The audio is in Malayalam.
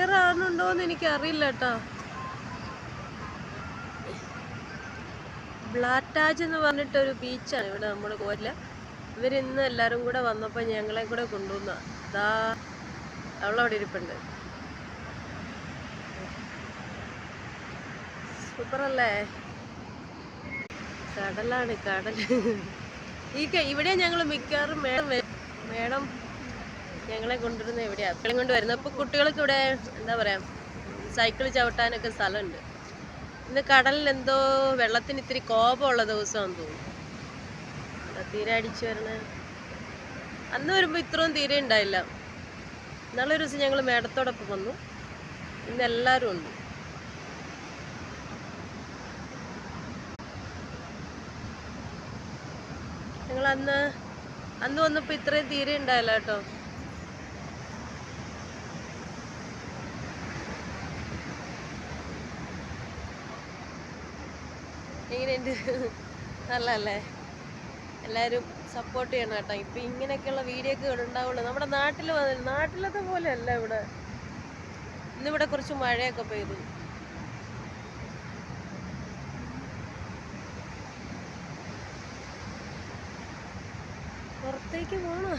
ക്ലിയർ ആകുന്നുണ്ടോന്ന് എനിക്ക് അറിയില്ല കേട്ടോ. ബ്ലാറ്റാജ് എന്ന് പറഞ്ഞിട്ടൊരു ബീച്ചാണ് ഇവിടെ നമ്മുടെ കോരില ഇവരിന്ന് എല്ലാവരും കൂടെ വന്നപ്പോൾ ഞങ്ങളെ കൂടെ കൊണ്ടുവന്ന. ദാ അവളവിടെ ഇരിപ്പുണ്ട്. സൂപ്പറല്ലേ? കടലാണ് കടൽ ഈ ഇവിടെ ഞങ്ങൾ മിക്കവാറും മേഡം മേഡം ഞങ്ങളെ കൊണ്ടുവരുന്നത് എവിടെയാ? കുട്ടികളെ കൊണ്ട് വരുന്നത് അപ്പോൾ കുട്ടികൾക്ക് ഇവിടെ എന്താ പറയാ സൈക്കിൾ ചവിട്ടാനൊക്കെ സ്ഥലമുണ്ട്. ഇന്ന് കടലിൽ എന്തോ വെള്ളത്തിന് ഇത്തിരി കോപമുള്ള ദിവസമാണെന്ന് തോന്നുന്നു. തീരെ അടിച്ചു വരണേ. അന്ന് വരുമ്പോൾ ഇത്രയും തീരെ ഉണ്ടായില്ല. ഇന്നാളെ ഒരു ദിവസം ഞങ്ങൾ മേടത്തോടൊപ്പം വന്നു. ഇന്ന് എല്ലാവരും ഉണ്ട്. ഞങ്ങൾ അന്ന് അന്ന് വന്നപ്പോൾ ഇത്രയും തീരെ ഉണ്ടായില്ല കേട്ടോ. എങ്ങനെയുണ്ട്? നല്ലല്ലേ എല്ലാവരും സപ്പോർട്ട് ചെയ്യണം കേട്ടോ. ഇപ്പം ഇങ്ങനെയൊക്കെയുള്ള വീഡിയോ ഒക്കെ ഉണ്ടാവുള്ളൂ. നമ്മുടെ നാട്ടിൽ വന്നു നാട്ടിലത്തെ പോലെ അല്ല ഇവിടെ. ഇന്നിവിടെ കുറച്ച് മഴയൊക്കെ പെയ്തു. പുറത്തേക്ക് പോണോ?